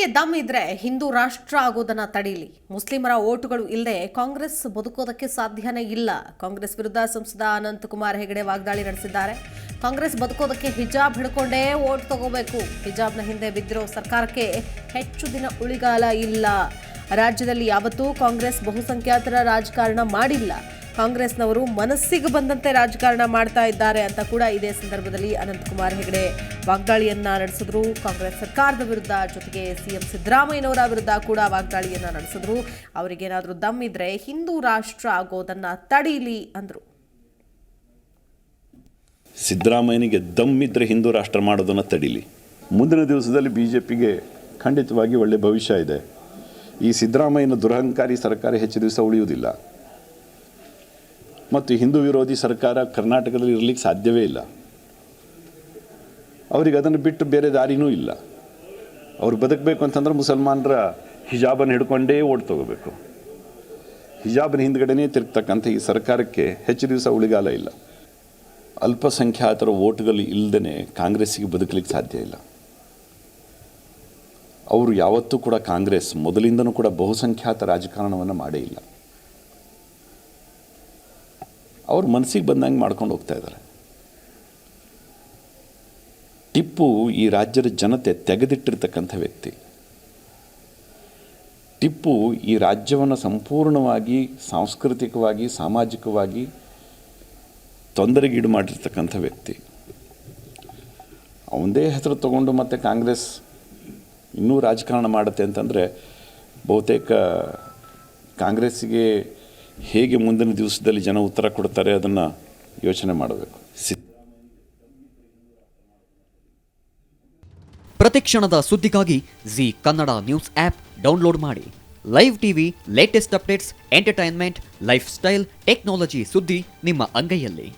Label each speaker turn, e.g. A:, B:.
A: ಸಿದ್ದರಾಮಯ್ಯಗೆ ದಮ್ ಇದ್ರೆ ಹಿಂದೂ ರಾಷ್ಟ್ರ ಆಗೋದನ್ನ ತಡೀಲಿ. ಮುಸ್ಲಿಮರ ಓಟುಗಳು ಇಲ್ಲದೆ ಕಾಂಗ್ರೆಸ್ ಬದುಕೋದಕ್ಕೆ ಸಾಧ್ಯನೇ ಇಲ್ಲ. ಕಾಂಗ್ರೆಸ್ ವಿರುದ್ಧ ಸಂಸದ ಅನಂತ್ ಕುಮಾರ್ ಹೆಗಡೆ ವಾಗ್ದಾಳಿ ನಡೆಸಿದ್ದಾರೆ. ಕಾಂಗ್ರೆಸ್ ಬದುಕೋದಕ್ಕೆ ಹಿಜಾಬ್ ಹಿಡ್ಕೊಂಡೇ ಓಟ್ ತಗೋಬೇಕು. ಹಿಜಾಬ್ನ ಹಿಂದೆ ಬಿದ್ದಿರೋ ಸರ್ಕಾರಕ್ಕೆ ಹೆಚ್ಚು ದಿನ ಉಳಿಗಾಲ ಇಲ್ಲ. ರಾಜ್ಯದಲ್ಲಿ ಯಾವತ್ತೂ ಕಾಂಗ್ರೆಸ್ ಬಹುಸಂಖ್ಯಾತರ ರಾಜಕಾರಣ ಮಾಡಿಲ್ಲ. ಕಾಂಗ್ರೆಸ್ನವರು ಮನಸ್ಸಿಗೆ ಬಂದಂತೆ ರಾಜಕಾರಣ ಮಾಡ್ತಾ ಇದ್ದಾರೆ ಅಂತ ಕೂಡ ಇದೇ ಸಂದರ್ಭದಲ್ಲಿ ಅನಂತಕುಮಾರ್ ಹೆಗಡೆ ವಾಗ್ದಾಳಿಯನ್ನ ನಡೆಸಿದ್ರು. ಕಾಂಗ್ರೆಸ್ ಸರ್ಕಾರದ ವಿರುದ್ಧ ಜೊತೆಗೆ ಸಿಎಂ ಸಿದ್ದರಾಮಯ್ಯನವರ ವಿರುದ್ಧ ಕೂಡ ವಾಗ್ದಾಳಿಯನ್ನ ನಡೆಸಿದ್ರು. ಅವರಿಗೇನಾದರೂ ದಮ್ ಇದ್ರೆ ಹಿಂದೂ ರಾಷ್ಟ್ರ ಆಗೋದನ್ನ ತಡೀಲಿ ಅಂದರು.
B: ಸಿದ್ದರಾಮಯ್ಯನಿಗೆ ದಮ್ಮಿದ್ರೆ ಹಿಂದೂ ರಾಷ್ಟ್ರ ಮಾಡೋದನ್ನು ತಡೀಲಿ. ಮುಂದಿನ ದಿವಸದಲ್ಲಿ ಬಿ ಜೆ ಪಿಗೆ ಖಂಡಿತವಾಗಿ ಒಳ್ಳೆ ಭವಿಷ್ಯ ಇದೆ. ಈ ಸಿದ್ದರಾಮಯ್ಯನ ದುರಹಂಕಾರಿ ಸರ್ಕಾರ ಹೆಚ್ಚು ದಿವಸ ಉಳಿಯುವುದಿಲ್ಲ. ಮತ್ತು ಹಿಂದೂ ವಿರೋಧಿ ಸರ್ಕಾರ ಕರ್ನಾಟಕದಲ್ಲಿ ಇರಲಿಕ್ಕೆ ಸಾಧ್ಯವೇ ಇಲ್ಲ. ಅವರಿಗೆ ಅದನ್ನು ಬಿಟ್ಟು ಬೇರೆ ದಾರಿನೂ ಇಲ್ಲ. ಅವ್ರು ಬದುಕಬೇಕು ಅಂತಂದ್ರೆ ಮುಸಲ್ಮಾನರ ಹಿಜಾಬನ್ನು ಹಿಡ್ಕೊಂಡೇ ಓಟ್ ತಗೋಬೇಕು. ಹಿಜಾಬನ ಹಿಂದ್ಗಡೆನೇ ತಿರುಗ್ತಕ್ಕಂಥ ಈ ಸರ್ಕಾರಕ್ಕೆ ಹೆಚ್ಚು ದಿವಸ ಉಳಿಗಾಲ ಇಲ್ಲ. ಅಲ್ಪಸಂಖ್ಯಾತರ ಓಟ್ಗಳು ಇಲ್ಲದೇ ಕಾಂಗ್ರೆಸ್ಸಿಗೆ ಬದುಕಲಿಕ್ಕೆ ಸಾಧ್ಯ ಇಲ್ಲ. ಅವರು ಯಾವತ್ತೂ ಕೂಡ ಕಾಂಗ್ರೆಸ್ ಮೊದಲಿಂದನೂ ಕೂಡ ಬಹುಸಂಖ್ಯಾತ ರಾಜಕಾರಣವನ್ನು ಮಾಡೇ ಇಲ್ಲ. ಅವ್ರ ಮನಸ್ಸಿಗೆ ಬಂದಂಗೆ ಮಾಡ್ಕೊಂಡು ಹೋಗ್ತಾ ಇದ್ದಾರೆ. ಟಿಪ್ಪು ಈ ರಾಜ್ಯದ ಜನತೆ ತೆಗೆದಿಟ್ಟಿರ್ತಕ್ಕಂಥ ವ್ಯಕ್ತಿ. ಟಿಪ್ಪು ಈ ರಾಜ್ಯವನ್ನು ಸಂಪೂರ್ಣವಾಗಿ ಸಾಂಸ್ಕೃತಿಕವಾಗಿ, ಸಾಮಾಜಿಕವಾಗಿ ತೊಂದರೆಗೀಡು ಮಾಡಿರ್ತಕ್ಕಂಥ ವ್ಯಕ್ತಿ. ಅವನದೇ ಹೆಸರು ತಗೊಂಡು ಮತ್ತೆ ಕಾಂಗ್ರೆಸ್ ಇನ್ನೂ ರಾಜಕಾರಣ ಮಾಡುತ್ತೆ ಅಂತಂದರೆ ಬಹುತೇಕ ಕಾಂಗ್ರೆಸ್ಸಿಗೆ ಹೇಗೆ ಮುಂದಿನ ದಿವಸದಲ್ಲಿ ಜನ ಉತ್ತರ ಕೊಡ್ತಾರೆ ಅದನ್ನು ಯೋಚನೆ ಮಾಡಬೇಕು. ಪ್ರತಿ
C: ಪ್ರತಿಕ್ಷಣದ ಸುದ್ದಿಗಾಗಿ Zee Kannada news app download ಮಾಡಿ. Live TV latest updates entertainment lifestyle technology ಸುದ್ದಿ ನಿಮ್ಮ ಅಂಗೈಯಲ್ಲಿ.